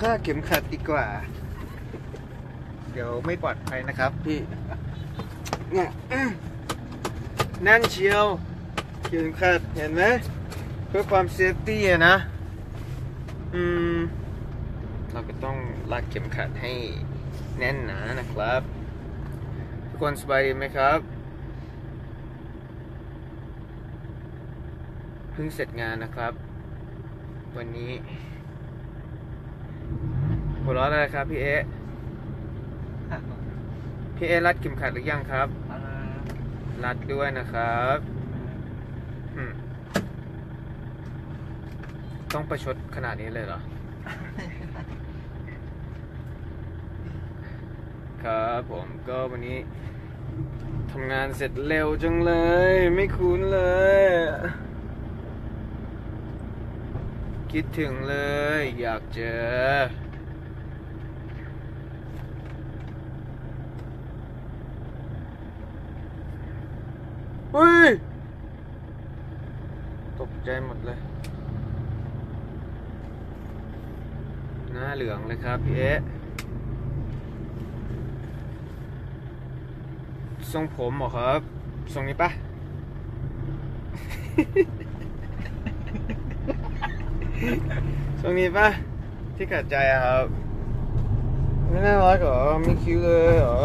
คาเข็มขัดดีกว่า เดี๋ยวไม่ปลอดภัยนะครับพี่ เนี่ยอื้อแนั่นเชียว เข็มขัดเห็นไหมเพื่อความเซฟตี้นะ อืม เราก็ต้องรัดเข็มขัดให้แน่นหนานะครับ ทุกคนสบายดีไหมครับเพิ่งเสร็จงานนะครับ วันนี้ หัวเร้อนอะไรครับพี่เอ๊ะพี่เอ๊ะรัดเข็มขัดหรือยังครับ รัดด้วยนะครับต้องประชดขนาดนี้เลยเหรอ ครับผมก็วันนี้ทำงานเสร็จเร็วจังเลย ไม่คุ้นเลย คิดถึงเลย อยากเจอ เฮ้ย ตก ใจหมดเลย หน้าเหลืองเลยครับพี่เอ๊ะทรงผมเหรอครับ ทรงนี้ปะทรงนี้ปะที่ขัดใจอะครับ ไม่น่ารักเหรอไม่คิ้วเลยเหรอ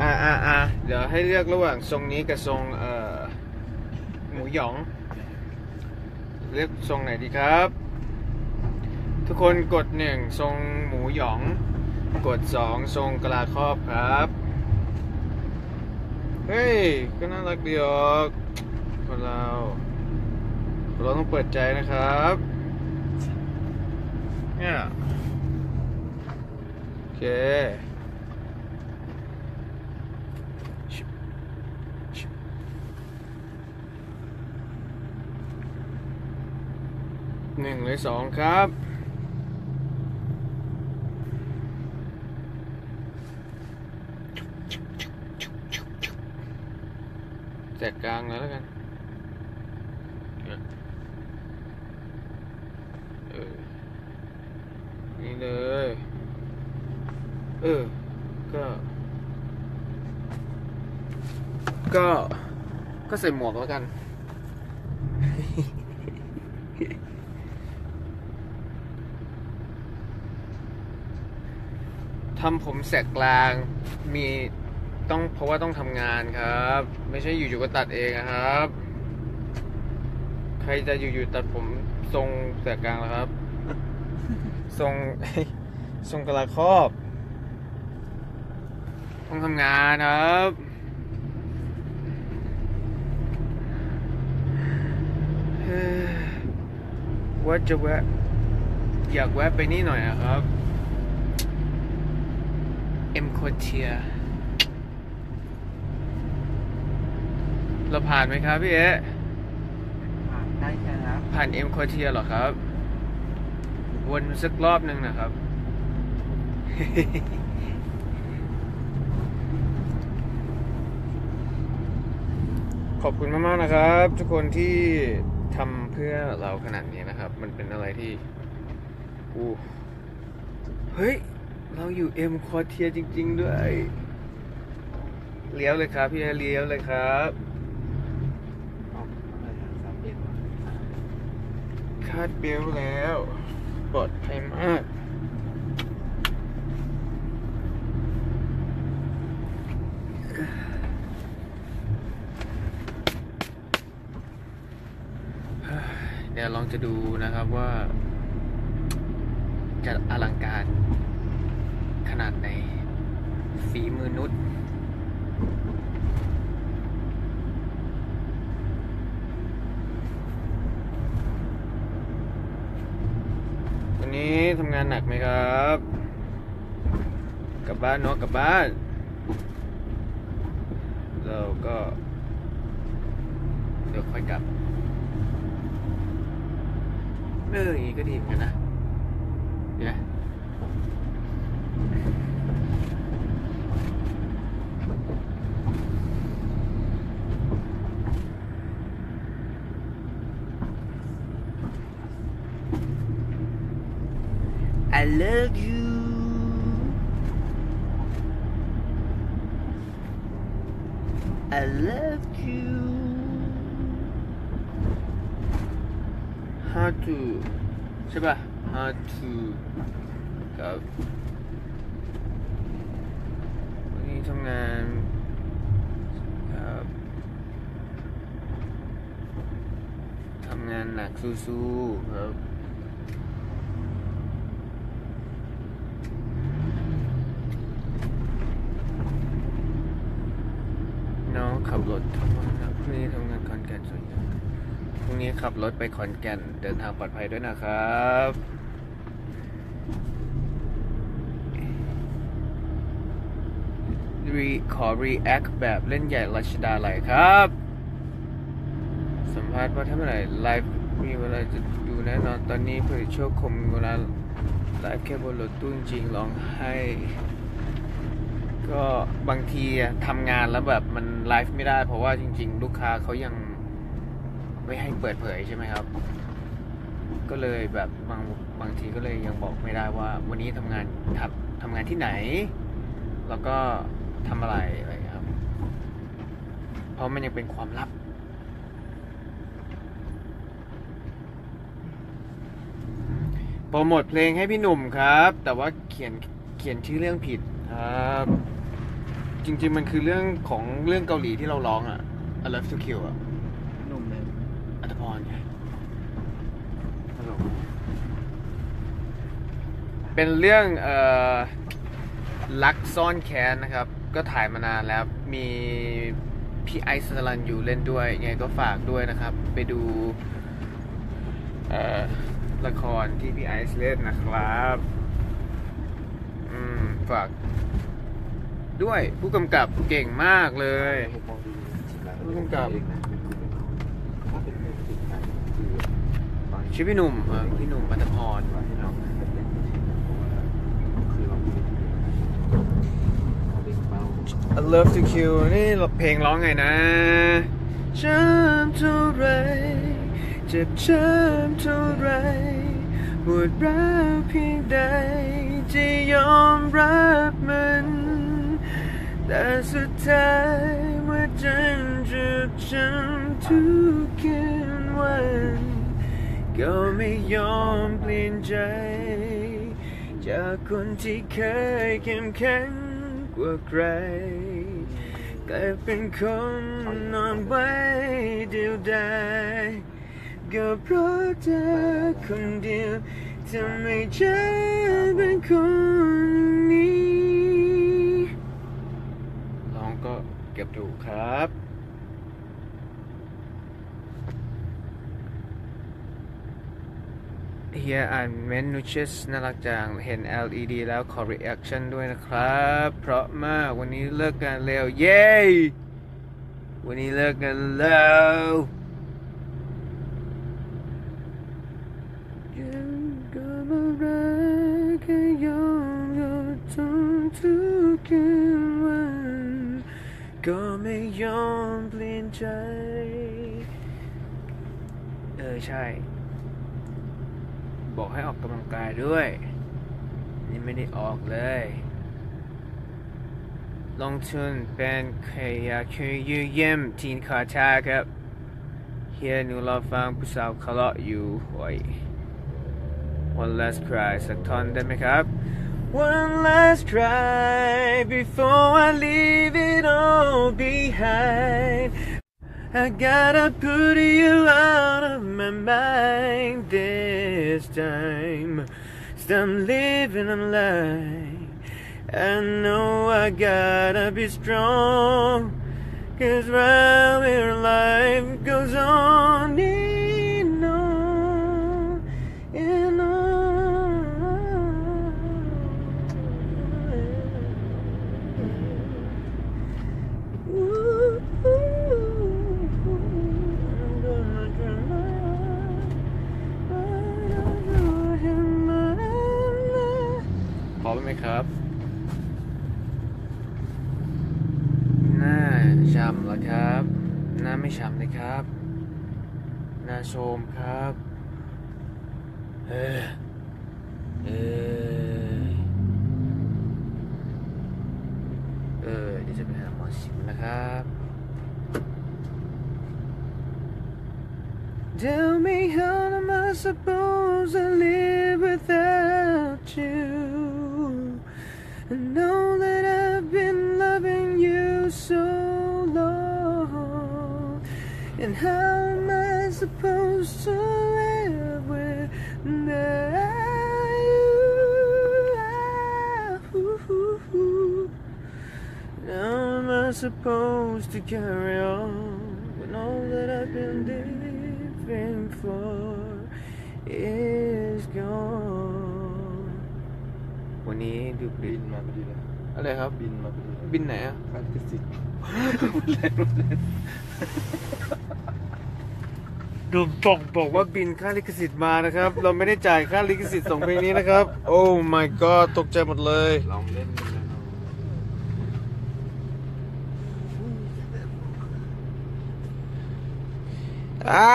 อ่าอ่าอ่าเดี๋ยวให้เลือกระหว่างทรงนี้กับทรงเอ่อหมูหยอง เลือกทรงไหนดีครับ ทุกคนกดหนึ่งทรงหมูหยอง กดสองทรงกะลาครอบครับ เฮ้ย ก็น่ารักดีออกคนเราเราต้องเปิดใจนะครับเนี่ยโอเค หนึ่งหรือสองครับ แจกกลางเลยแล้วกันนี่เลย เออ ก็ ก็ ก็ใส่หมวกแล้วกัน ทำผมแสกกลางมีต้องเพราะว่าต้องทำงานครับ ไม่ใช่อยู่ๆก็ตัดเองอะครับ ใครจะอยู่ๆตัดผมทรงแสกกลางล่ะครับ ทรงทรงกระลาครอบ ต้องทำงานครับเฮ้ยว่าจะแวะอยากแวะไปนี่หน่อยอะครับ เอ็มโคเทียเราผ่านไหมครับพี่เอ๊ะได้ครับ ผ่านเอ็มโคเทียเหรอครับ วนสักรอบหนึ่งนะครับ ขอบคุณมากๆนะครับ ทุกคนที่ทำเพื่อเราขนาดนี้นะครับ มันเป็นอะไรที่อู้เฮ้ย เราอยู่เอ็มคอเทียจริง ๆ ด้วย เลี้ยวเลยครับ พี่เลี้ยวเลยครับคาดเบลต์แล้ว ปลอดภัยมากเดี๋ยวลองจะดูนะครับว่าจะอลังการ ขนาดไหนฝีมือนุษย์วันนี้ทำงานหนักไหมครับ กลับบ้านเนาะกลับบ้าน เราก็ เดี๋ยวค่อยกลับเอออย่างนี้ก็ดีเหมือนกันนะดีนะ love you I love you how to ใช่ป่ะ how to ครับวันนี้ทำงานครับทำงานหนักสู้ๆครับน้องขับรถทำงานครับนี้ทำงานขอนแกนส่วนใหญ่ นี้ขับรถไปขอนแก่น เดินทางปลอดภัยด้วยนะครับรีขอ react แบบเล่นใหญ่รัชดาไหลครับ สัมภาษณ์ว่าถ้าเมื่อไหร่ไลฟ์มีเวลาจะดูแน่นอนตอนนี้เผยโชคคมมีเวลาไลฟ์แค่บนรถตู้จริงๆร้องไห้ก็บางทีทำงานแล้วแบบมันไลฟ์ไม่ได้เพราะว่าจริง ๆ ลูกค้าเขายัง ไม่ให้เปิดเผยใช่ไหมครับ ก็เลยแบบบางบางทีก็เลยยังบอกไม่ได้ว่า วันนี้ทำงานทำทำงานที่ไหน แล้วก็ทำอะไรอะไรครับ เพราะมันยังเป็นความลับ โปรโมทเพลงให้พี่หนุ่มครับ แต่ว่าเขียนเขียนชื่อเรื่องผิดครับจริงๆมันคือเรื่องของเรื่องเกาหลีที่เราร้องอะ I love to kill อะ หนุ่มเลย อัตพรไงฮัลโหล เป็นเรื่องเอ่อลักซ่อนแค้นนะครับ ก็ถ่ายมานานแล้วมีพี่ไอซ์สลันอยู่เล่นด้วยยังไงก็ฝากด้วยนะครับ ไปดูเอ่อละครที่พี่ไอซ์เล่นนะครับอืมฝาก ด้วยผู้กำกับเก่งมากเลย ผู้กำกับ ชื่อพี่หนุ่มพี่หนุ่มปัตพร ที่เราเป็นเล่นคือเราเป็นเขาเป็นเป้า I love to kill นี่เพลงร้องไงนะช้ำเท่าไรเจ็บช้ำเท่าไรปวดร้าวเพียงใดจะยอมรับมัน แต่สุดท้ายเมื่อฉันจ็บช้ำทุกคืนวันก็ไม่ยอมเปลี่ยนใจ จากคนที่เคยเข้มแข็ง ว่าใครกลายเป็นคนนอนไว้เดียวดายก็เพราะเธอคนเดียวทำให้ฉันเป็นคนนี้ลองก็เก็บดูครับ เฮียอ่านเมนนูชิสน่ารักจังเห็น LED แล้วขอ reaction ด้วยนะครับ เพราะมากวันนี้เลิกงานเร็วเย้ วันนี้เลิกงานแล้วยังก็มารักแค่ยอมยอมทนทุกคืนวันก็ไม่ยอมเปลี่ยนใจ เออ ใช่ บอกให้ออกกำลังกายด้วย นี่ไม่ได้ออกเลย ลงทุนเป็นใคยาคือยืเยี่ยมทีนคาชาครับเฮียหนูรอฟังผู้สาวคาเลาะอยู่โอ้ย One last cry สักท่อนได้ไหมครับ One last cry before I leave it all behind I gotta put you out of my mind this time. I'm living a lie. I know I gotta be strong. Cause while your life goes on, ำแล้วครับ หน้าไม่ฉ่ำเลยครับ หน้าโชมครับเออเออเออเดี๋ยวจะไปหาหมอชิมนะครับ Tell me how am I supposed to live without you I know that I've been loving you so And how am I supposed to live without you? How am I supposed to carry on when all that I've been living for is gone? When he ain't do please, อดีเลยอะไรครับ บินมาพอดีเลยบินไหนอะค่าลิขสิทธิ์เล่นเล่นดูบอกบอกว่าบินค่าลิขสิทธิ์มานะครับ เราไม่ได้จ่ายค่าลิขสิทธิ์ส่งเพลงนี้นะครับ โอ้ my god ตกใจหมดเลย ลองเล่นกันแล้ว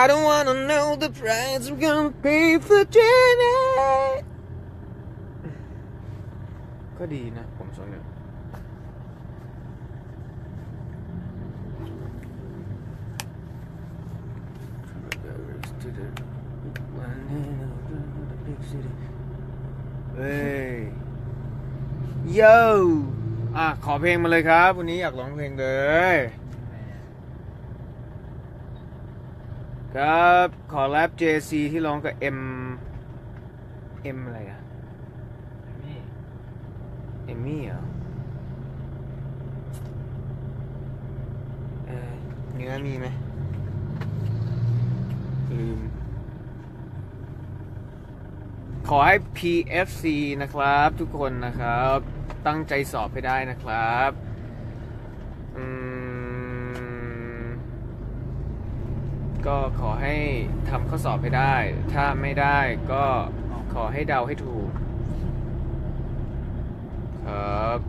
I don't wanna know the price I'm gonna pay for Jenny ก็ดีนะ ผมสองเนี่ยเฮ้ยโยอะ ขอเพลงมาเลยครับ วันนี้อยากร้องเพลงเลยครับ ขอแรป JC ที่ร้องกับ M M อะไรอะ เอมมี่เหรอเออเนื้อมีไหมลืม ขอให้ PFC นะครับ ทุกคนนะครับ ตั้งใจสอบให้ได้นะครับอืมก็ขอให้ทำข้อสอบให้ได้ ถ้าไม่ได้ก็ขอให้เดาให้ถูก ครับ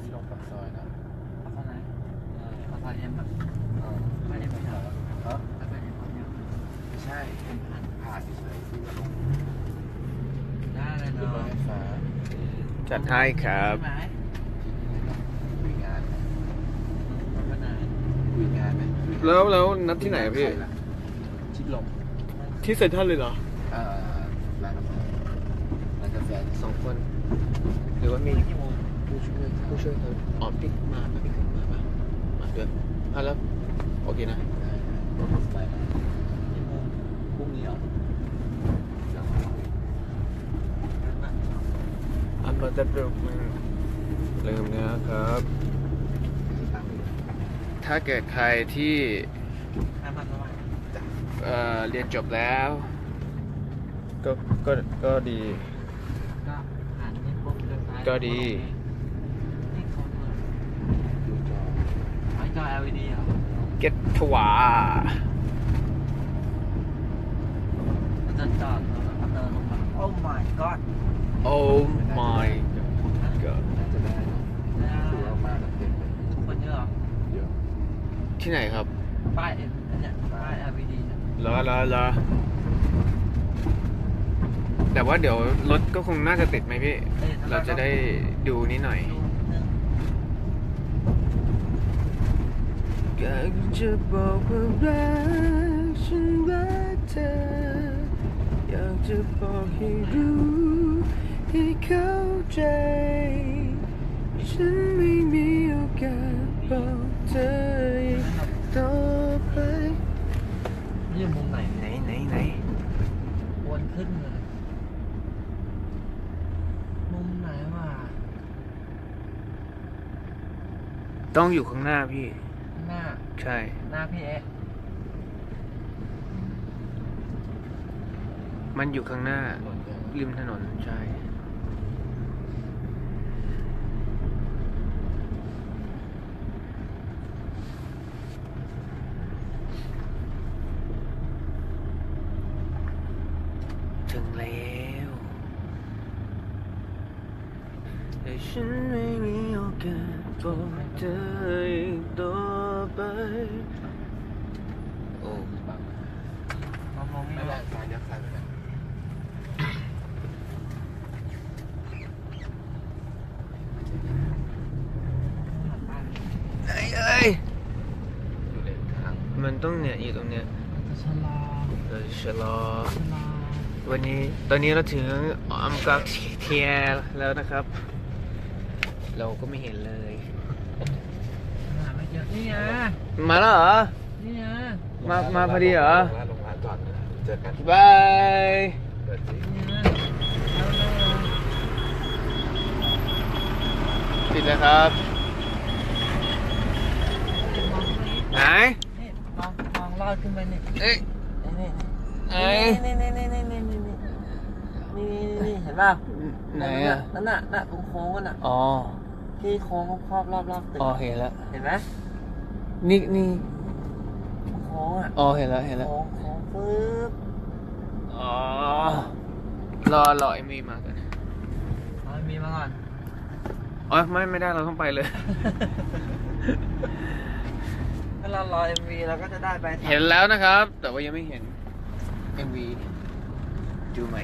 ที่ลงปากซอยนะ เอาเข้าไหนเออเอาเข้าเอ็มแบบ เออ ไม่ได้ไปแถว เออ แล้วก็เอ็มเขาเนี่ย ไม่ใช่เป็นผ่านผ่านเฉยๆที่จะลง ได้เลยขึ้นเนาะรถไฟฟ้าจัดให้ครับใช่ไหมคุยงานไหมมันก็นานคุยงานไหมแล้วแล้วนัดที่ไหนอะพี่ใครล่ะชิดลมที่เซ็นทรัลเลยเหรอ เอ่อร้านกาแฟร้านกาแฟสองคน หรือว่ามีกี่โมงผู้ช่วยผู้ช่วยเขาอ๋อปิ๊กมาปะปิ๊กมาปะมาด้วยอะแล้ว โอเคนะได้รถไฟมากี่โมงพรุ่งนี้เหรอสั่ง อันบัตเตอร์บรูมันลืมนะครับตั้งอยู่ถ้าเกิดใครที่ห้าพันประมาณเอ่อเรียนจบแล้ว ก็ก็ก็ดี ก็อ่านนี่ปุ๊บเลี้ยวซ้ายก็ดีนี่เขาเปิดดูจอไอ้จอ LED เหรอเก็ตทวามันจะจอดแล้วก็เดินลงมาโอ้ my god โอ้ my god น่าจะได้เนอะดูออกมาแล้วเต็มเลยคนเยอะเหรอเยอะที่ไหนครับป้ายเอ็มเนี่ยป้าย LED เนี่ยเหรอเหรอเหรอแต่ว่าเดี๋ยวรถก็คงน่าจะติดไหมพี่ อ้ยทำไมเราจะได้ดูนิดหน่อย ดูนึงอยากจะบอกว่ารักฉันรักเธออยากจะบอกให้รู้ ให้เข้าใจ ฉันไม่มีโอกาสบอกเธออีกต่อไปนี่อยู่มุมไหนไหนเนี่ยไหนไหนวนขึ้นเลยมุมไหนวะต้องอยู่ข้างหน้าพี่ หน้า ใช่ หน้าพี่เอ๊ะมันอยู่ข้างหน้าหล่นเลยริมถนนใช่ันไม่มีโอกาสพบเธออีกต่อไป โอ้ลองลองไม่ได้สายยัดสาไม่ได้เอ้ยมันต้องเนี่ยอยู่ตรงเนี้ยชะลอชะลอวันนี้ตอนนี้เราถึงอัมกักเทียแล้วนะครับ เราก็ไม่เห็นเลยหาไม่เจอนี่ไงมาแล้วเหรอ นี่ไงมามาพอดีเหรอลงร้านลงร้านจอดนะเจอกันบายเปิดสินี่ไงเอาเลยปิดเลยครับมองตรงนี้ไหนนี่มองมองลอดขึ้นไปนี่เอ้ยนี่ไหนนี่นี่นี่นี่นี่นี่นี่นี่นี่เห็นป่ะไหนอะนั่นน่ะนั่นโค้งๆกันน่ะอ๋อ ที่โค้งครอบรอบรอบตึกอ๋อเห็นแล้วเห็นไหมนี่นี่โค้งอะอ๋อเห็นแล้วเห็นแล้วโค้งโค้งปึ๊บอ๋อรอรอเอ็มวีมากันเอามีมาก่อนอ๋อไม่ไม่ได้เราต้องไปเลยถ้าเรารอ MV เราก็จะได้ไปเห็นแล้วนะครับ แต่ว่ายังไม่เห็น MV ดูไหม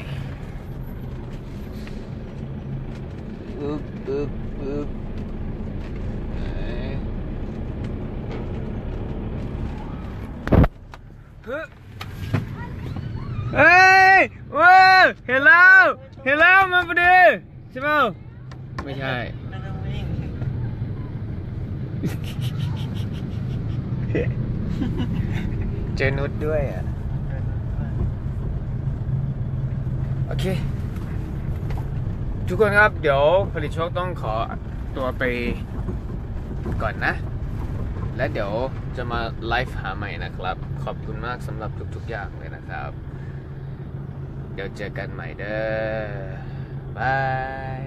อึ๊บอึ๊บอึ๊บไหนเฮ้ยเฮ้ยว้าวเห็นแล้ว เห็นแล้วมันพอดี ใช่เปล่าไม่ใช่ไม่ต้องวิ่งเจอนุชด้วยอะ โอเค ทุกคนครับ เดี๋ยวผลิตโชคต้องขอตัวไปก่อนนะ และเดี๋ยวจะมาไลฟ์หาใหม่นะครับ ขอบคุณมากสำหรับทุกๆอย่างเลยนะครับ เดี๋ยวเจอกันใหม่เด้อ บาย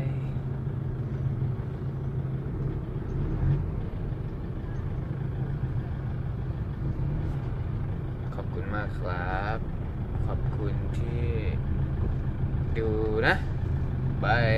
ขอบคุณมากครับ ขอบคุณที่ดูนะบาย